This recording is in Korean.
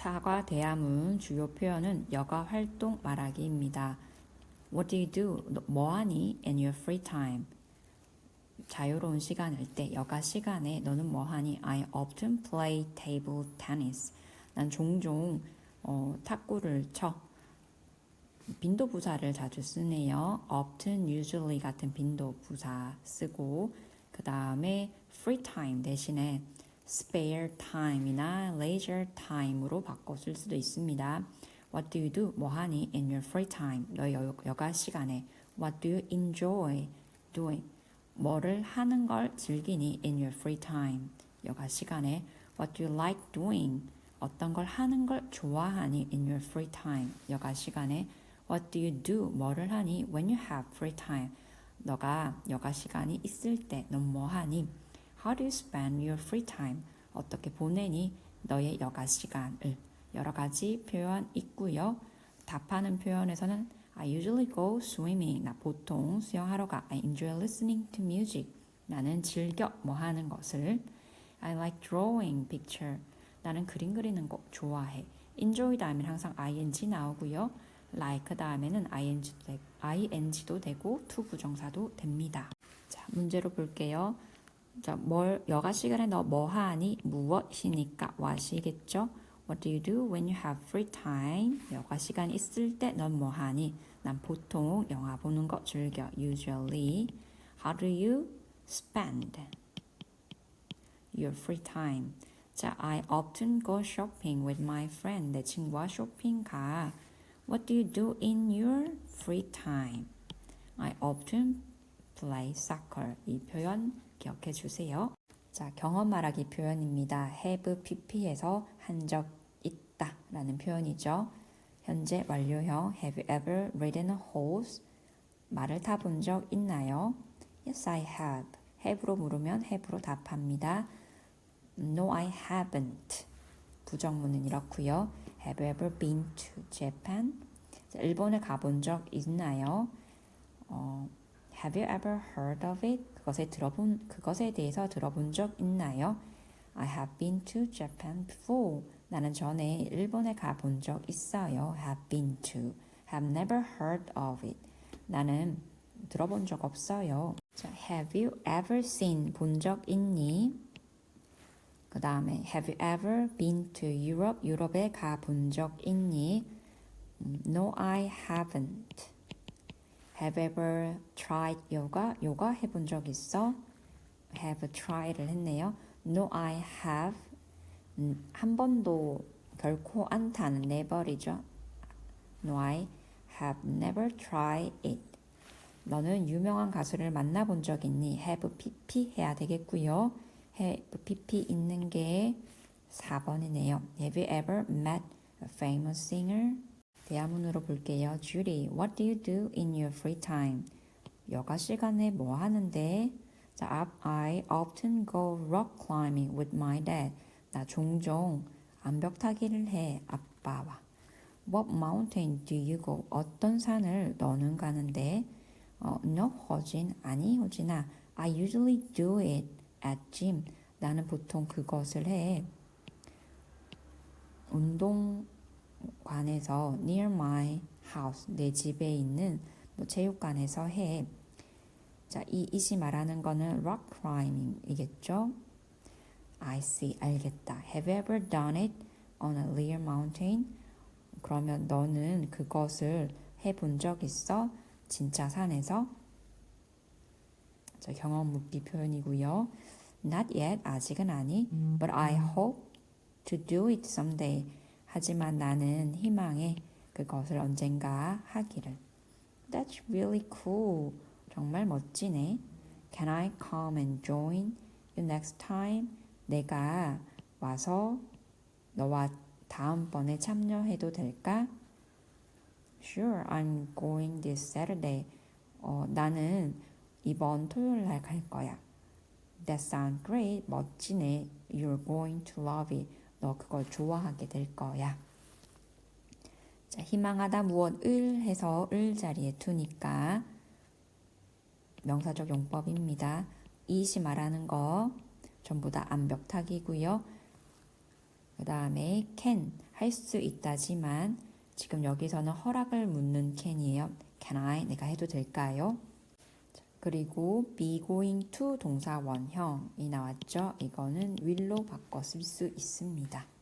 사과 대화문 주요 표현은 여가 활동 말하기입니다. What do you do? 너 뭐하니? In your free time. 자유로운 시간일 때 여가 시간에 너는 뭐하니? I often play table tennis. 난 종종 어, 탁구를 쳐. 빈도 부사를 자주 쓰네요. often, usually 같은 빈도 부사 쓰고 그 다음에 free time 대신에 spare time이나 leisure time으로 바꿔 쓸 수도 있습니다. What do you do? 뭐 하니? In your free time. 너의 여, 여가 시간에. What do you enjoy doing? 뭐를 하는 걸 즐기니? In your free time. 여가 시간에. What do you like doing? 어떤 걸 하는 걸 좋아하니? In your free time. 여가 시간에. What do you do? 뭐를 하니? When you have free time. 너가 여가 시간이 있을 때 넌 뭐 하니? How do you spend your free time? 어떻게 보내니? 너의 여가 시간을. 여러 가지 표현 있고요. 답하는 표현에서는 I usually go swimming. 나 보통 수영하러 가. I enjoy listening to music. 나는 즐겨 뭐 하는 것을. I like drawing picture. 나는 그림 그리는 거 좋아해. enjoy 다음에 항상 ing 나오고요. like 다음에는 ing도, 되, ing도 되고 to 부정사도 됩니다. 자, 문제로 볼게요. 자, 뭘 여가 시간에 너 뭐 하니? 무엇이니까 what이겠죠? What do you do when you have free time? 여가 시간 있을 때 넌 뭐 하니? 난 보통 영화 보는 거 즐겨. Usually. How do you spend your free time? 자, I often go shopping with my friend. 내 친구와 쇼핑 가. What do you do in your free time? I often play soccer. 이 표현 기억해 주세요. 자, 경험 말하기 표현입니다. have pp에서 한 적 있다 라는 표현이죠. 현재 완료형 have you ever ridden a horse? 말을 타본 적 있나요? Yes, I have. have로 물으면 have로 답합니다. No, I haven't. 부정문은 이렇고요. Have you ever been to Japan? 자, 일본에 가본 적 있나요? 어, Have you ever heard of it? 그것에 들어본 그것에 대해서 들어본 적 있나요? I have been to Japan before. 나는 전에 일본에 가본 적 있어요. Have been to. Have never heard of it. 나는 들어본 적 없어요. 자, have you ever seen 본 적 있니? 그 다음에 have you ever been to Europe? 유럽에 가본 적 있니? No, I haven't. Have ever tried yoga? 요가 해본 적 있어? Have tried를 했네요. No, I have. 음, 한 번도 결코 않다는 never이죠. No, I have never tried it. 너는 유명한 가수를 만나본 적 있니? Have pp 해야 되겠고요. Have pp 있는 게 4번이네요. Have you ever met a famous singer? 대화문으로 볼게요. Judy, what do you do in your free time? 여가 시간에 뭐 하는데? 자, I often go rock climbing with my dad. 나 종종 암벽 타기를 해, 아빠와. What mountain do you go? 어떤 산을 너는 가는데? 어, no, 허진. 아니, 호진아. I usually do it at gym. 나는 보통 그것을 해. 운동 관에서 near my house. 내 집에 있는 뭐 체육관에서 해. 자, 이 이시 말하는 거는 rock climbing이겠죠? I see. 알겠다. Have you ever done it on a real mountain? 그러면 너는 그것을 해본 적 있어? 진짜 산에서? 자, 경험 묻기 표현이고요. Not yet. 아직은 아니. But I hope to do it someday. 하지만 나는 희망해 그것을 언젠가 하기를. That's really cool. 정말 멋지네. Can I come and join you next time? 내가 와서 너와 다음번에 참여해도 될까? Sure, I'm going this Saturday. 어, 나는 이번 토요일 날 갈 거야. That sounds great. 멋지네. You're going to love it. 너 그걸 좋아하게 될 거야. 자, 희망하다 무엇을 해서 을 자리에 두니까 명사적 용법입니다. 이시 말하는 거 전부 다 암벽타기고요. 그 다음에 can 할 수 있다지만 지금 여기서는 허락을 묻는 can이에요. Can I 내가 해도 될까요? 자, 그리고 be going to 동사 원형이 나왔죠. 이거는 will로 바꿔 쓸 수 있습니다.